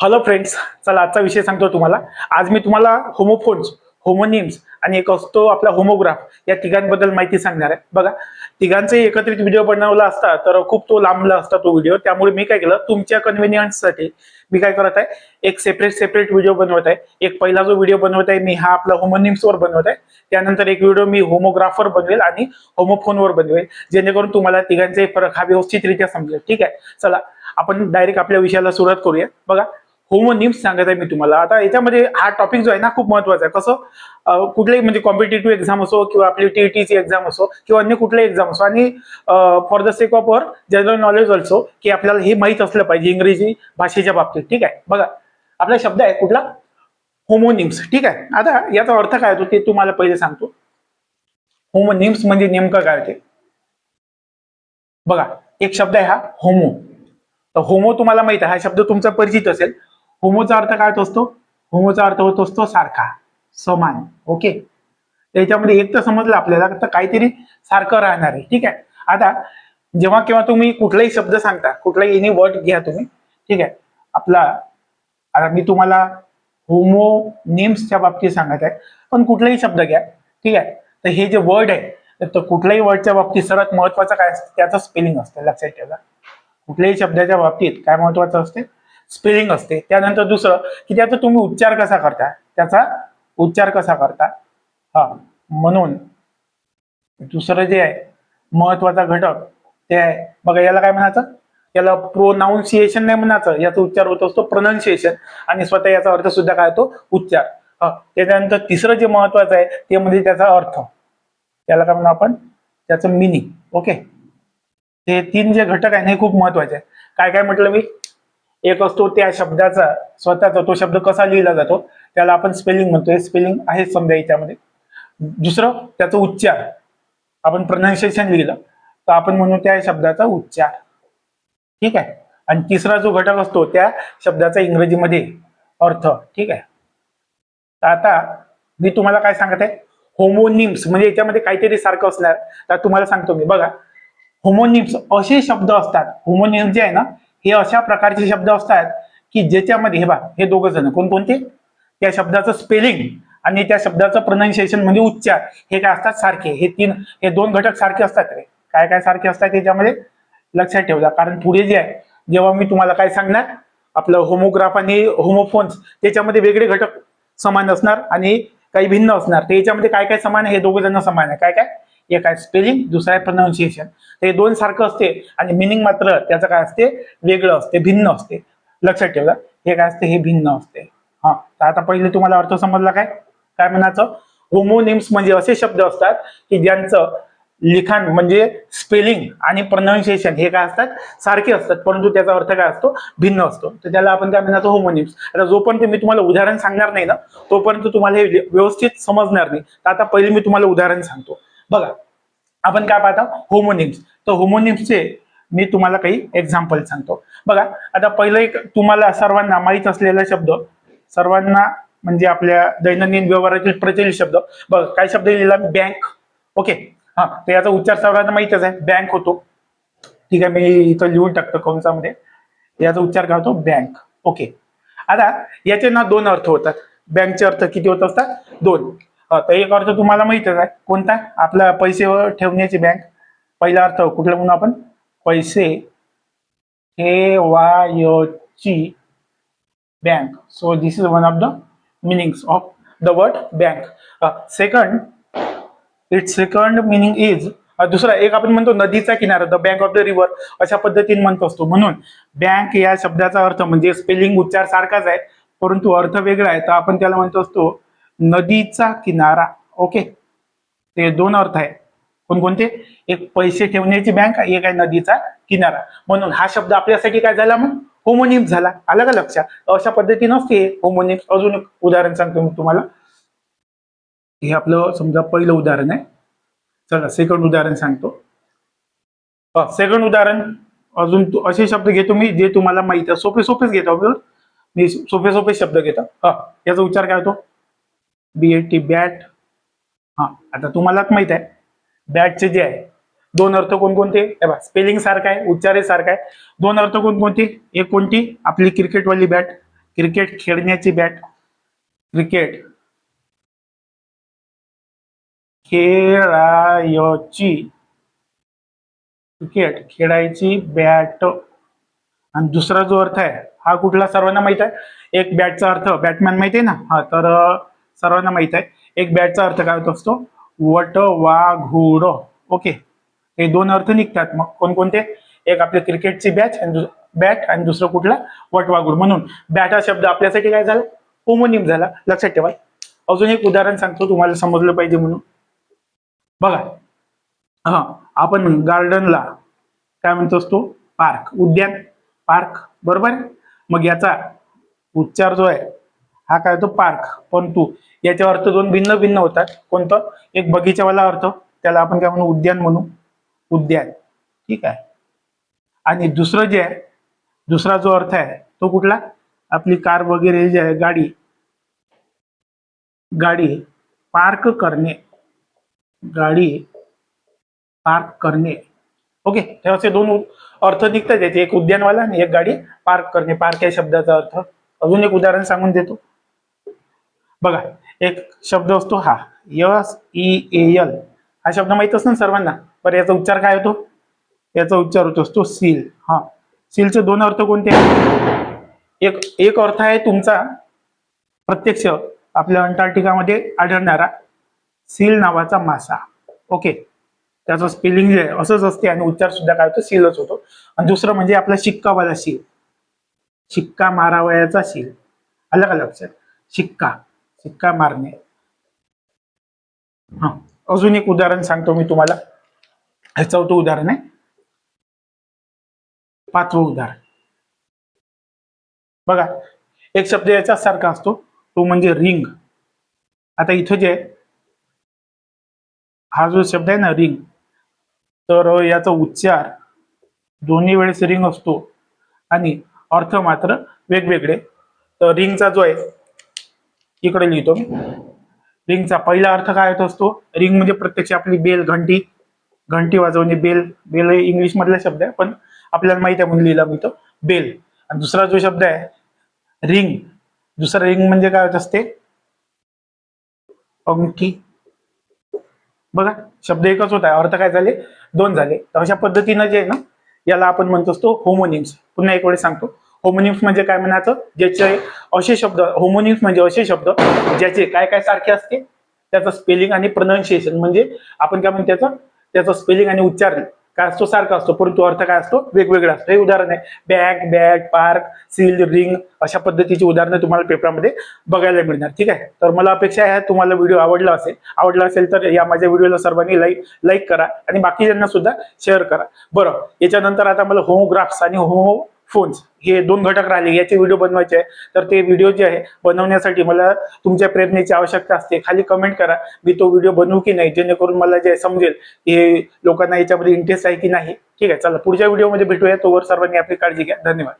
Hello friends चला आजचा विषय सांगतो तुम्हाला. आज मी तुम्हाला होमोफोन्स होमोनिम्स आणि एक असतो आपला होमोग्राफ या तिघांबद्दल माहिती सांगणार आहे. बघा तिघांचे एकत्रित व्हिडिओ बनवला असता तर खूप तो लांबला असता तो व्हिडिओ त्यामुळे मी काय केलं तुमच्या कन्व्हिनियन्ससाठी मी काय करत आहे एक सेपरेट सेपरेट व्हिडिओ बनवत आहे. एक पहिला जो व्हिडिओ बनवत आहे मी हा आपला होमोनिम्सवर बनवत आहे. त्यानंतर एक व्हिडिओ मी होमोग्राफवर बनवेल आणि होमोफोनवर बनवेल जेणेकरून तुम्हाला तिघांचे फरक हा व्यवस्थितरित्या समजेल. ठीक आहे? चला आपण डायरेक्ट आपल्या विषयाला सुरुवात करूया. बघा होमोनिम्स सांगत आहे मी तुम्हाला. आता याच्यामध्ये हा टॉपिक जो आहे ना खूप महत्त्वाचा आहे. कसं? कुठलेही म्हणजे कॉम्पिटेटिव्ह एक्झाम असो किंवा आपली टीईटीची एक्झाम असो किंवा अन्य कुठल्याही एक्झाम असो. आणि for the sake of our general knowledge also की आपल्याला हे माहीत असलं पाहिजे इंग्रजी भाषेच्या बाबतीत. ठीक आहे? बघा आपला शब्द आहे कुठला? होमोनिम्स ठीक आहे? आता याचा अर्थ काय होतो ते तुम्हाला पहिले सांगतो. होमोनिम्स म्हणजे नेमकं काय होते? बघा एक शब्द आहे हा होमो तर होमो तुम्हाला माहीत आहे हा शब्द तुमचा परिचित असेल. होमोचा अर्थ काय होत असतो? होमोचा अर्थ होत असतो सारखा समान ओके त्याच्यामध्ये एक तर समजलं आपल्याला तर काहीतरी सारखं राहणार आहे ठीक आहे? आता जेव्हा केव्हा तुम्ही कुठलाही शब्द सांगता कुठलाही एनी वर्ड घ्या तुम्ही ठीक आहे? आपला आता मी तुम्हाला होमो नेम्सच्या बाबतीत सांगत आहे पण कुठलाही शब्द घ्या ठीक आहे? तर हे जे वर्ड आहे तर कुठल्याही वर्डच्या बाबतीत सर्वात महत्वाचं काय असतं? त्याचं स्पेलिंग असतं लक्षात ठेवा. कुठल्याही शब्दाच्या बाबतीत काय महत्वाचं असते? स्पेलिंग असते. त्यानंतर दुसरं की त्याचा तुम्ही उच्चार कसा करता? त्याचा उच्चार कसा करता? हा म्हणून दुसरं जे आहे महत्त्वाचा घटक ते आहे. बघा याला काय म्हणायचं? याला प्रोनाऊन्सिएशन नाही म्हणायचं. याचा उच्चार होत असतो प्रोनाऊन्सिएशन आणि स्वतः याचा अर्थ सुद्धा काय होतो? उच्चार. हा त्याच्यानंतर तिसरं जे महत्वाचं आहे ते म्हणजे त्याचा अर्थ. त्याला काय म्हणू आपण? त्याचं मिनिंग ओके हे तीन जे घटक आहे हे खूप महत्त्वाचे आहे. काय काय म्हटलं मी? एक असतो त्या शब्दाचा स्वतःचा तो शब्द कसा लिहिला जातो त्याला आपण स्पेलिंग म्हणतोय स्पेलिंग आहे समजा याच्यामध्ये. दुसरं त्याचा उच्चार. आपण प्रोनाऊन्सिएशन लिहिलं तर आपण म्हणू त्या शब्दाचा उच्चार. ठीक आहे? आणि तिसरा जो घटक असतो त्या शब्दाचा इंग्रजीमध्ये अर्थ. ठीक आहे? आता मी तुम्हाला काय सांगत आहे? होमोनिम्स म्हणजे याच्यामध्ये काहीतरी सारखं असणार. तर तुम्हाला सांगतो मी. बघा होमोनिम्स असे शब्द असतात. होमोनिम्स जे आहे ना हे अशा प्रकारचे शब्द असतात की ज्याच्यामध्ये हे बा हे दोघं जण कोणकोणते? त्या शब्दाचं स्पेलिंग आणि त्या शब्दाचं प्रोनाऊन्सिएशन म्हणजे उच्चार हे काय असतात? सारखे. हे तीन हे दोन घटक सारखे असतात रे. काय काय सारखे असतात त्याच्यामध्ये लक्षात ठेवला कारण पुढे जे आहे जेव्हा मी तुम्हाला काय सांगणार? आपलं होमोग्राफ आणि होमोफोन्स त्याच्यामध्ये वेगळे घटक समान असणार आणि काही भिन्न असणार. तर याच्यामध्ये काय काय समान आहे? हे दोघं जण समान आहे. काय काय? एक आहे स्पेलिंग दुसरं आहे प्रोनाऊन्सिएशन हे दोन सारखं असते आणि मिनिंग मात्र त्याचं काय असते? वेगळं असते भिन्न असते. लक्षात ठेवा हे काय असते? हे भिन्न असते. हा. तर आता पहिले तुम्हाला अर्थ समजला काय? काय म्हणायचं? होमोनिम्स म्हणजे असे शब्द असतात की ज्यांचं लिखाण म्हणजे स्पेलिंग आणि प्रोनाऊन्सिएशन हे काय असतात? सारखे असतात परंतु त्याचा अर्थ काय असतो? भिन्न असतो. तर त्याला आपण काय म्हणायचं? होमोनिम्स आता जोपर्यंत मी तुम्हाला उदाहरण सांगणार नाही ना तोपर्यंत तुम्हाला हे व्यवस्थित समजणार नाही. तर आता पहिले मी तुम्हाला उदाहरण सांगतो. बघा आपण काय पाहता? होमोनिम्स तर होमोनिम्सचे मी तुम्हाला काही एक्झाम्पल सांगतो. बघा आता पहिलं एक तुम्हाला सर्वांना माहीत असलेला शब्द सर्वांना म्हणजे आपल्या दैनंदिन व्यवहारातील प्रचलित शब्द. बघ काय शब्द लिहिला? बँक ओके हा तर याचा उच्चार सर्वांना माहितच आहे. बँक होतो. ठीक आहे मी इथं लिहून टाकतो कंसामध्ये. याचा उच्चार काय होतो? बँक ओके आता याचे ना दोन अर्थ होतात. बँकचे अर्थ किती होत असतात? दोन. तर एक अर्थ तुम्हाला माहितच आहे. कोणता? आपला पैसे ठेवण्याची बँक पहिला अर्थ कुठला म्हणून आपण? पैसे ठेवायची bank so this is one of the meanings of the word bank second it's second meaning is दुसरा एक आपण म्हणतो नदीचा किनारा the bank of the river अशा पद्धतीने म्हणत असतो. म्हणून बँक या शब्दाचा अर्थ म्हणजे स्पेलिंग उच्चार सारखाच आहे परंतु अर्थ वेगळा आहे. तर आपण त्याला म्हणत असतो नदीचा किनारा. ओके ते दोन अर्थ आहे. कोणकोणते? एक पैसे ठेवण्याची बँक एक आहे नदीचा किनारा. म्हणून हा शब्द आपल्यासाठी काय झाला मग? होमोनिम झाला. आला का लक्षात? अशा पद्धतीनं असते होमोनिम अजून एक उदाहरण सांगतो मी तुम्हाला. हे आपलं समजा पहिलं उदाहरण आहे. चला सेकंड उदाहरण सांगतो. सेकंड उदाहरण. अजून असे शब्द घेतो मी जे तुम्हाला माहीत आहे. सोपे सोपेच घेतो मी सोपे सोपे शब्द घेतो. हा याचा उच्चार काय होतो? बी ए टी बॅट हा आता तुम्हालाच माहीत आहे. बॅटचे जे आहे दोन अर्थ कोणकोणते? स्पेलिंग सारखा आहे उच्चारे सारखा आहे. दोन अर्थ कोणकोणते? एक कोणती? आपली क्रिकेटवाली बॅट क्रिकेट खेळण्याची बॅट क्रिकेट खेळायची. क्रिकेट खेळायची बॅट आणि दुसरा जो अर्थ आहे हा कुठला सर्वांना माहीत आहे? एक बॅटचा अर्थ बॅटमॅन माहिती आहे ना? हा तर सर्वांना माहीत आहे. एक बॅटचा अर्थ काय होत असतो? वट वाघुड ओके हे दोन अर्थ निघतात. मग कोणकोणते? एक आपले क्रिकेटची बॅच आणि बॅट आणि दुसरं कुठला? वटवागुड म्हणून बॅट हा शब्द आपल्यासाठी काय झाला? होमोनिम झाला. लक्षात ठेवा. अजून एक उदाहरण सांगतो. तुम्हाला समजलं पाहिजे म्हणून. बघा. हा. आपण गार्डनला काय म्हणतो असतो? पार्क उद्यान. पार्क बरोबर? आहे? मग याचा उच्चार जो आहे हा काय होतो? पार्क. परंतु याचे अर्थ दोन भिन्न भिन्न होतात. कोणतं? एक बगीचावाला अर्थ त्याला आपण काय म्हणू? उद्यान म्हणू. उद्यान. ठीक आहे? आणि दुसरं जे आहे दुसरा जो अर्थ आहे तो कुठला? आपली कार वगैरे जे आहे गाडी. गाडी पार्क करणे. गाडी पार्क करणे. ओके? तर असे दोन अर्थ निघतात. याचे एक उद्यानवाला आणि एक गाडी पार्क करणे. पार्क या शब्दाचा अर्थ. अजून एक उदाहरण सांगून देतो. बघा एक शब्द असतो हा यस ई ए एल. हा शब्द माहीत असतो ना सर्वांना? बरं याचा उच्चार काय होतो? याचा उच्चार होत असतो सील. हा. सीलचे दोन अर्थ कोणते एक एक अर्थ आहे तुमचा प्रत्यक्ष आपल्या अंटार्क्टिकामध्ये आढळणारा सील नावाचा मासा. ओके? त्याचं स्पेलिंग जे आहे असंच असते आणि उच्चार सुद्धा काय होतो? सीलच होतो. आणि दुसरं म्हणजे आपला शिक्कावाला सील. शिक्का मारावयाचा सील. आलं का लक्षात? शिक्का. शिक्का मारणे. हा अजून एक उदाहरण सांगतो मी तुम्हाला. हे चौथं उदाहरण आहे. पाचवं उदाहरण. बघा एक शब्द याच्या सारखा असतो. तो म्हणजे रिंग. आता इथं जे आहे, हा जो शब्द आहे ना रिंग तर याचा उच्चार दोन्ही वेळेस रिंग असतो. आणि अर्थ मात्र वेगवेगळे. तर रिंगचा जो आहे इकडे लिहितो. रिंगचा पहिला अर्थ काय होत असतो? रिंग म्हणजे प्रत्यक्ष आपली बेल घंटी. घंटी वाजवणे बेल बेल इंग्लिश मधला शब्द आहे पण आपल्याला माहिती आहे म्हणून लिहिला मी तो बेल आणि दुसरा जो शब्द आहे रिंग दुसरा रिंग म्हणजे काय होत असते? अंगठी बघा शब्द एकच होता. अर्थ काय झाले? दोन झाले. तर अशा पद्धतीनं जे आहे ना याला आपण म्हणतो असतो होमोनिम्स पुन्हा एक वेळेस सांगतो. होमोनिम्स म्हणजे काय म्हणायचं? ज्याचे असे शब्द होमोनिम्स म्हणजे असे शब्द ज्याचे काय काय सारखे असते? त्याचं स्पेलिंग आणि प्रोनाऊन्सिएशन म्हणजे आपण काय म्हणतो त्याचं त्याचं स्पेलिंग आणि उच्चारण. काय असतो? सारखा असतो. परंतु अर्थ काय असतो? वेगवेगळा असतो. हे उदाहरण आहे. Bag bat park seal ring अशा पद्धतीची उदाहरणं तुम्हाला पेपरामध्ये बघायला मिळणार. ठीक आहे? तर मला अपेक्षा आहे तुम्हाला व्हिडिओ आवडला असेल आवडला असेल तर या माझ्या व्हिडिओला सर्वांनी लाईक लाईक करा आणि बाकीच्यांना सुद्धा शेअर करा. बरं याच्यानंतर आता मला होमोग्राफ्स आणि होमो फोन्स हे दोन घटक राहिले याचे व्हिडिओ बनवायचे आहे. तर ते व्हिडिओ जे आहे बनवण्यासाठी मला तुमच्या प्रेरणेची आवश्यकता असते. खाली कमेंट करा मी तो व्हिडिओ बनवू की नाही जेणेकरून मला जे समजेल हे लोकांना याच्यामध्ये इंटरेस्ट आहे की नाही. ठीक आहे चला पुढच्या व्हिडिओमध्ये भेटूया. तोवर सर्वांनी आपली काळजी घ्या. धन्यवाद.